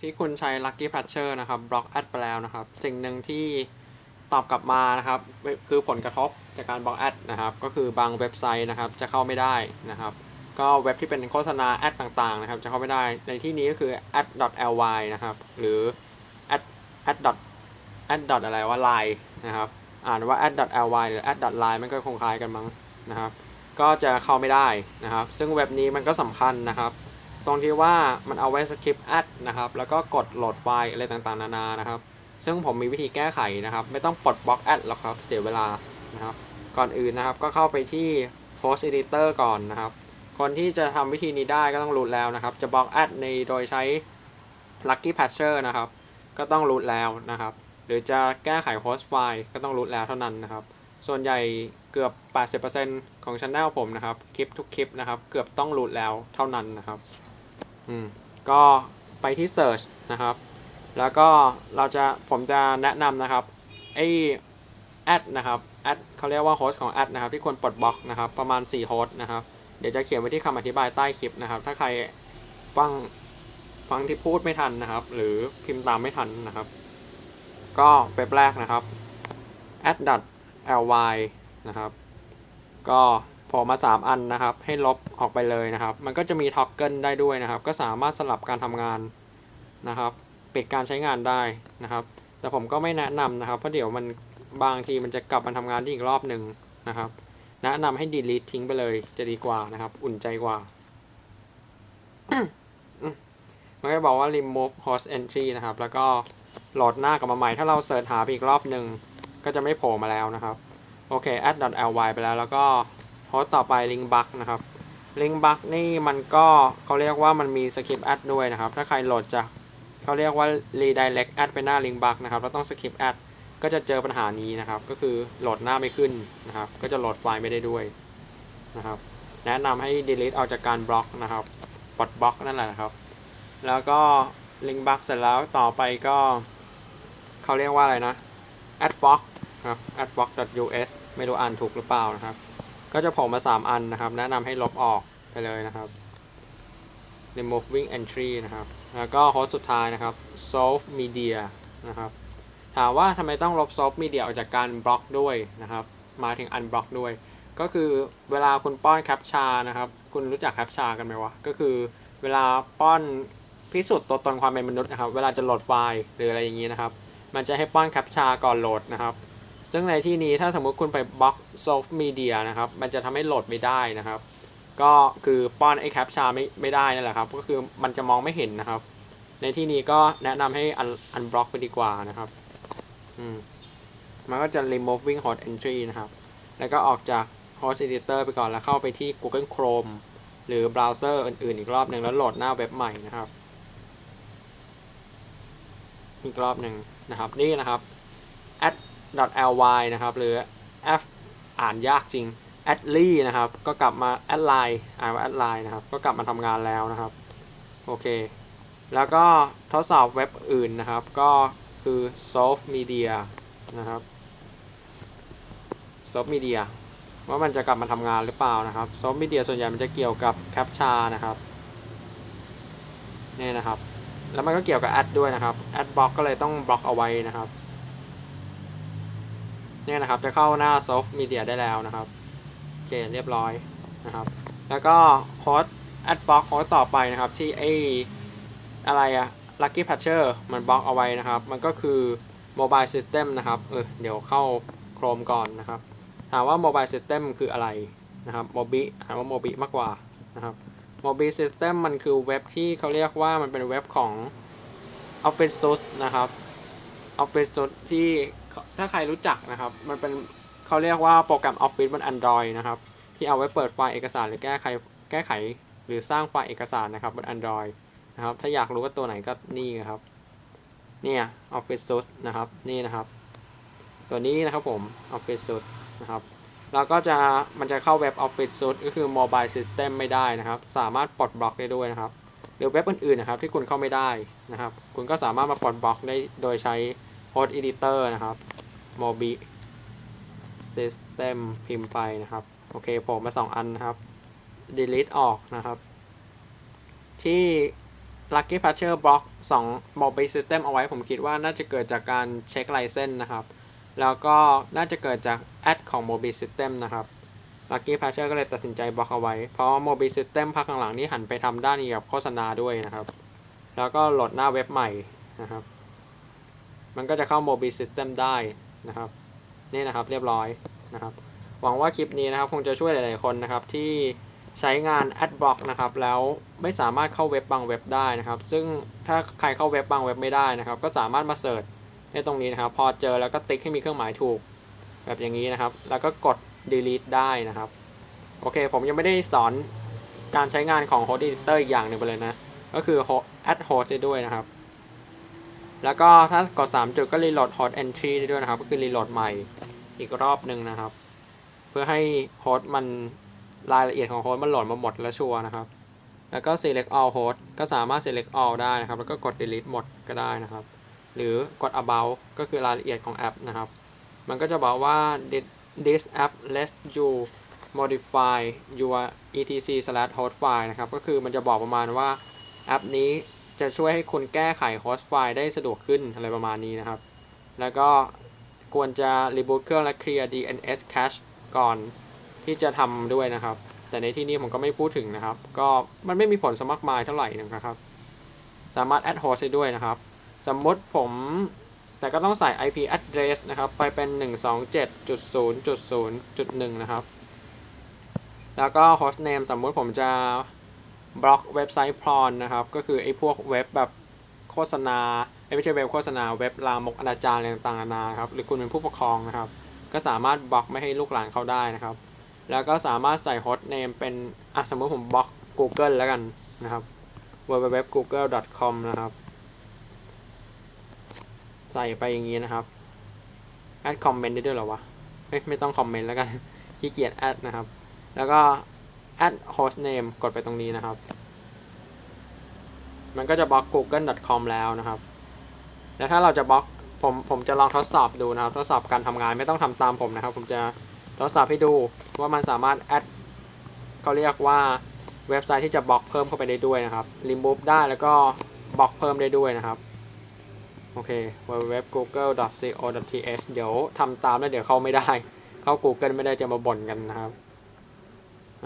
ที่คุณใช้ Lucky Patcher นะครับบล็อกแอดไปแล้วนะครับ สิ่งหนึ่งที่ตอบกลับมานะครับ คือผลกระทบจากการบล็อกแอดนะครับ ก็คือบางเว็บไซต์นะครับจะเข้าไม่ได้นะครับ ก็เว็บที่เป็นโฆษณาแอดต่างๆนะครับ จะเข้าไม่ได้ในที่นี้ก็คือ ad.ly นะครับ หรือ ad ad ad อะไรว่า line นะครับอ่านว่า ad.ly หรือ ad.line มันก็คงคล้ายกันมั้งนะครับ ก็จะเข้าไม่ได้นะครับ ซึ่งเว็บนี้มันก็สำคัญนะครับ ตรงที่ว่ามันเอาไว้สคริปต์แอดนะครับ แล้วก็กดโหลดไฟล์อะไรต่างๆ นานานะครับ ซึ่งผมมีวิธีแก้ไขนะครับ ไม่ต้องปลดบล็อกแอดหรอกครับ เสียเวลานะครับ ก่อนอื่นนะครับ ก็เข้าไปที่ Post Editor ก่อนนะครับ คนที่จะทำวิธีนี้ได้ก็ต้องรูทแล้วนะครับ จะบล็อกแอดในโดยใช้ Lucky Patcher นะครับ ก็ต้องรูทแล้วนะครับ หรือจะแก้ไขโฮสต์ไฟล์ก็ต้องรูทแล้วเท่านั้นนะครับ ส่วนใหญ่เกือบ 80%ของช anel ผมนะครับ คลิปทุกคลิปนะครับ เกือบต้องรูทแล้วเท่านั้นนะครับ อืมก็ไปที่ Search นะครับ แล้วก็เราจะผมจะแนะนำนะครับไอแอดนะครับแอดเขาเรียกว่าโฮสต์ของแอดนะครับที่ควรปลดบล็อกนะครับประมาณ4โฮสต์นะครับ เดี๋ยวจะเขียนไว้ที่คำอธิบายใต้คลิปนะครับ ถ้าใครฟังฟังที่พูดไม่ทันนะครับ หรือพิมพ์ตามไม่ทันนะครับ ก็เว็บแรกนะครับ ad.ly นะครับ ก็ โผล่มา 3 อันนะครับ ให้ลบออกไปเลยนะครับ มันก็จะมีท็อกเกิลได้ด้วยนะครับ ก็สามารถสลับการทำงานนะครับ ปิดการใช้งานได้นะครับ แต่ผมก็ไม่แนะนำนะครับ เพราะเดี๋ยวมันบางทีมันจะกลับมาทำงานที่อีกรอบหนึ่งนะครับ แนะนำให้ delete ทิ้งไปเลยจะดีกว่านะครับ อุ่นใจกว่า มันก็บอกว่า remove host entry นะครับ แล้วก็โหลดหน้ากลับมาใหม่ ถ้าเราเสิร์ชหาอีกรอบหนึ่งก็จะไม่โผล่มาแล้วนะครับ โอเค add.ly ไปแล้วแล้วก็ โฮสต์ต่อไป link bug นะครับ link bug นี่มันก็เขาเรียกว่ามันมี skip ad ด้วยนะครับ ถ้าใครโหลดจากเขาเรียกว่า redirect ad ไปหน้า link bug นะครับแล้วต้อง skip ad ก็จะเจอปัญหานี้นะครับ ก็คือโหลดหน้าไม่ขึ้นนะครับ ก็จะโหลดไฟล์ไม่ได้ด้วยนะครับ แนะนำให้ delete ออกจากการบล็อกนะครับปลดบล็อกนั่นแหละนะครับ แล้วก็ link bug เสร็จแล้วต่อไปก็เขาเรียกว่าอะไรนะ adfox ครับ adfox.us ไม่รู้อ่านถูกหรือเปล่านะครับ ก็จะโผล่มา 3 อันนะครับ แนะนำให้ลบออกไปเลยนะครับ removing entry นะครับ แล้วก็โฮสต์สุดท้ายนะครับ solve media นะครับ ถามว่าทำไมต้องลบ solve media ออกจากการบล็อกด้วยนะครับ มาถึง unblock ด้วย ก็คือเวลาคุณป้อนแคปชานะครับ คุณรู้จักแคปชากันไหมวะ ก็คือเวลาป้อนพิสูจน์ตัวตนความเป็นมนุษย์นะครับ เวลาจะโหลดไฟล์หรืออะไรอย่างนี้นะครับ มันจะให้ป้อนแคปชาก่อนโหลดนะครับ ซึ่งในที่นี้ถ้าสมมุติคุณไปบล็อก soft media นะครับ มันจะทำให้โหลดไม่ได้นะครับ ก็คือป้อนไอ้แคปชาไม่ไม่ได้นั่นแหละครับ ก็คือมันจะมองไม่เห็นนะครับ ในที่นี้ก็แนะนำให้ un unblock ไปดีกว่านะครับ อืม มันก็จะ removing host entry นะครับ แล้วก็ออกจาก host editor ไปก่อนแล้วเข้าไปที่ Google Chrome หรือเบราว์เซอร์อื่นๆ อีกรอบหนึ่งแล้วโหลดหน้าเว็บใหม่นะครับ อีกรอบหนึ่งนะครับ นี่นะครับ .ly นะครับ หรือ f อ่านยากจริง adly นะครับ ก็กลับมา adline อ่านว่า adline นะครับ ก็กลับมาทำงานแล้วนะครับ โอเค แล้วก็ทดสอบเว็บอื่นนะครับ ก็คือ Soft Media นะครับ Soft Media ว่ามันจะกลับมาทำงานหรือเปล่านะครับ Soft Media ส่วนใหญ่มันจะเกี่ยวกับ Captcha นะครับนี่นะครับ แล้วมันก็เกี่ยวกับ Ad ด้วยนะครับ Ad Block ก็เลยต้องบล็อกเอาไว้นะครับ เนี่ยนะครับจะเข้าหน้า Soft Media ได้แล้วนะครับโอเคเรียบร้อยนะครับ แล้วก็โฮสต์ Ad Block โฮสต์ต่อไปนะครับที่ไออะไรอะ Lucky Patcher มันบล็อกเอาไว้นะครับ มันก็คือ Mobile System นะครับเออเดี๋ยวเข้า Chrome ก่อนนะครับ ถามว่า Mobile System คืออะไรนะครับ Mobi ถามว่า Mobi มากกว่านะครับ Mobi System มันคือเว็บที่เขาเรียกว่ามันเป็นเว็บของ Office Suite นะครับ Office Suite ที่ ถ้าใครรู้จักนะครับ มันเป็นเขาเรียกว่าโปรแกรม Office บน Android นะครับ ที่เอาไว้เปิดไฟล์เอกสารหรือแก้ไขแก้ไข หรือสร้างไฟล์เอกสารนะครับบน Android นะครับ ถ้าอยากรู้ว่าตัวไหนก็นี่ครับ เนี่ย Office Suite นะครับ นี่นะครับ ตัวนี้นะครับผม Office Suite นะครับเราก็จะมันจะเข้าเว็บ Office Suite ก็คือ Mobile System ไม่ได้นะครับ สามารถปลดบล็อกได้ด้วยนะครับ หรือเว็บอื่นๆนะครับที่คุณเข้าไม่ได้นะครับ คุณก็สามารถมาปลดบล็อกได้โดยใช้ Host Editor นะครับ Mobi System พิมพ์ไปนะครับ โอเคผมมา 2 อันนะครับ delete ออกนะครับ ที่ Lucky Patcher บล็อก2 Mobi System เอาไว้ผมคิดว่าน่าจะเกิดจากการเช็คไลเซนส์นะครับ แล้วก็น่าจะเกิดจากแอดของ Mobi System นะครับ Lucky Patcher ก็เลยตัดสินใจบล็อกเอาไว้ เพราะ Mobile System พักหลังๆนี้หันไปทำด้านเกี่ยวกับโฆษณาด้วยนะครับ แล้วก็โหลดหน้าเว็บใหม่นะครับ มันก็จะเข้า Mobi System ได้นะครับ นี่นะครับเรียบร้อยนะครับ หวังว่าคลิปนี้นะครับคงจะช่วยหลาย ๆ คนนะครับที่ใช้งาน Adblock นะครับ แล้วไม่สามารถเข้าเว็บบางเว็บได้นะครับ ซึ่งถ้าใครเข้าเว็บบางเว็บไม่ได้นะครับ ก็สามารถมาเสิร์ชให้ตรงนี้นะครับ พอเจอแล้วก็ติ๊กให้มีเครื่องหมายถูก แบบอย่างนี้นะครับ แล้วก็กด delete ได้นะครับ โอเค ผมยังไม่ได้สอนการใช้งานของ Host Editor อีกอย่างหนึ่งไปเลยนะ ก็คือ add host ด้วยนะครับ แล้วก็ถ้ากด 3 จุดก็ reload host entry ได้ด้วยนะครับ ก็คือ reload ใหม่อีกรอบหนึ่งนะครับ เพื่อให้โฮสต์มันรายละเอียดของโฮสต์มันโหลดมาหมดแล้วชัวร์นะครับ แล้วก็ select all host ก็สามารถ select all ได้นะครับ แล้วก็กด delete หมดก็ได้นะครับ หรือกด about ก็คือรายละเอียดของแอปนะครับ มันก็จะบอกว่า this app lets you modify your etc slash host file นะครับ ก็คือมันจะบอกประมาณว่าแอปนี้ จะช่วยให้คุณแก้ไข host file ได้สะดวกขึ้นอะไรประมาณนี้นะครับ แล้วก็ควรจะ reboot เครื่องและ clear DNS cache ก่อนที่จะทำด้วยนะครับ แต่ในที่นี้ผมก็ไม่พูดถึงนะครับ ก็มันไม่มีผลสมากมายเท่าไหร่นะครับ สามารถ add host ได้ด้วยนะครับ สมมติผมแต่ก็ต้องใส่ IP address นะครับ ไปเป็น 127.0.0.1 นะครับ แล้วก็ host name สมมติผมจะ บล็อกเว็บไซต์พรอนนะครับ ก็คือไอ้พวกเว็บแบบโฆษณาเอ้ไม่ใช่เว็บโฆษณาเว็บลามกอนาจารอะไรต่างๆนานาครับ หรือคุณเป็นผู้ปกครองนะครับ ก็สามารถบล็อกไม่ให้ลูกหลานเขาได้นะครับ แล้วก็สามารถใส่ host name เป็นอะสมมติผมบล็อก Google แล้วกันนะครับ www.google.com นะครับ ใส่ไปอย่างนี้นะครับ add comment ได้ด้วยหรอวะเอ้ยไม่ต้องคอมเมนต์แล้วกันขี้เกียจ add นะครับ แล้วก็ add host name กดไปตรงนี้นะครับ มันก็จะบล็อก google.com แล้วนะครับ แล้วถ้าเราจะบล็อกผมผมจะลองทดสอบดูนะครับ ทดสอบการทำงานไม่ต้องทำตามผมนะครับ ผมจะทดสอบให้ดูว่ามันสามารถ add เขาเรียกว่าเว็บไซต์ที่จะบล็อกเพิ่มเข้าไปได้ด้วยนะครับ remove ได้แล้วก็บล็อกเพิ่มได้ด้วยนะครับโอเค www.google.co.th เดี๋ยวทำตามแล้วเดี๋ยวเข้าไม่ได้ เข้า Google ไม่ได้จะมาบ่นกันนะครับ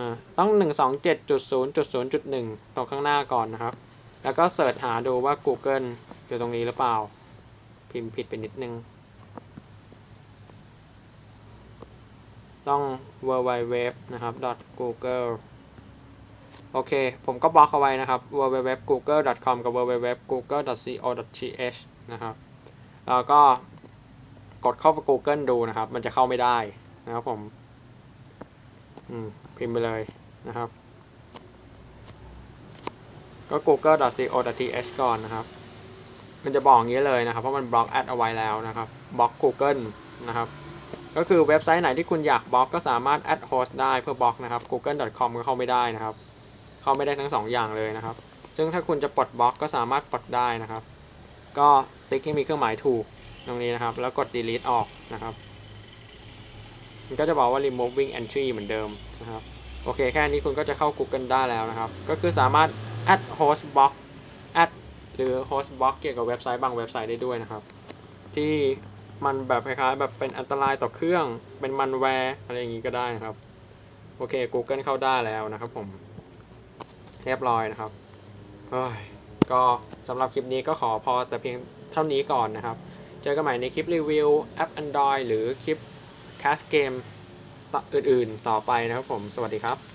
อ่าต้อง 127.0.0.1 ตรงข้างหน้าก่อนนะครับ แล้วก็เสิร์ชหาดูว่า Google อยู่ตรงนี้หรือเปล่า พิมพ์ผิดไปนิดนึง ต้อง www นะครับ .google โอเค ผมก็บล็อกเอาไว้นะครับ www.google.com กับ www.google.co.th นะครับ แล้วก็กดเข้าไป Google ดูนะครับ มันจะเข้าไม่ได้นะครับผมอืม พิมพ์ไปเลยนะครับ ก็ google.co.th ก่อนนะครับ มันจะบอกอย่างนี้เลยนะครับ เพราะมันบล็อกแอดเอาไว้แล้วนะครับบล็อก Google นะครับ ก็คือเว็บไซต์ไหนที่คุณอยากบล็อกก็สามารถแอดโฮสต์ได้เพื่อบล็อกนะครับ google.com ก็เข้าไม่ได้นะครับ เข้าไม่ได้ทั้งสองอย่างเลยนะครับ ซึ่งถ้าคุณจะปลดบล็อกก็สามารถปลดได้นะครับ ก็ติ๊กให้มีเครื่องหมายถูกตรงนี้นะครับ แล้วกด delete ออกนะครับ มันก็จะบอกว่า removing entry เหมือนเดิมนะครับ โอเค แค่นี้คุณก็จะเข้า Google ได้แล้วนะครับ ก็คือสามารถ add host block add หรือ host block เกี่ยวกับเว็บไซต์บางเว็บไซต์ได้ด้วยนะครับ ที่มันแบบคล้ายๆแบบเป็นอันตรายต่อเครื่อง เป็นมันแวร์อะไรอย่างนี้ก็ได้นะครับ โอเค Google เข้าได้แล้วนะครับผม เรียบร้อยนะครับเฮ้ยก็สำหรับคลิปนี้ก็ขอพอแต่เพียงเท่านี้ก่อนนะครับ เจอกันใหม่ในคลิปรีวิวแอป Android หรือคลิป แคสเกมต่ออื่นๆ ต่อไปนะครับผม สวัสดีครับ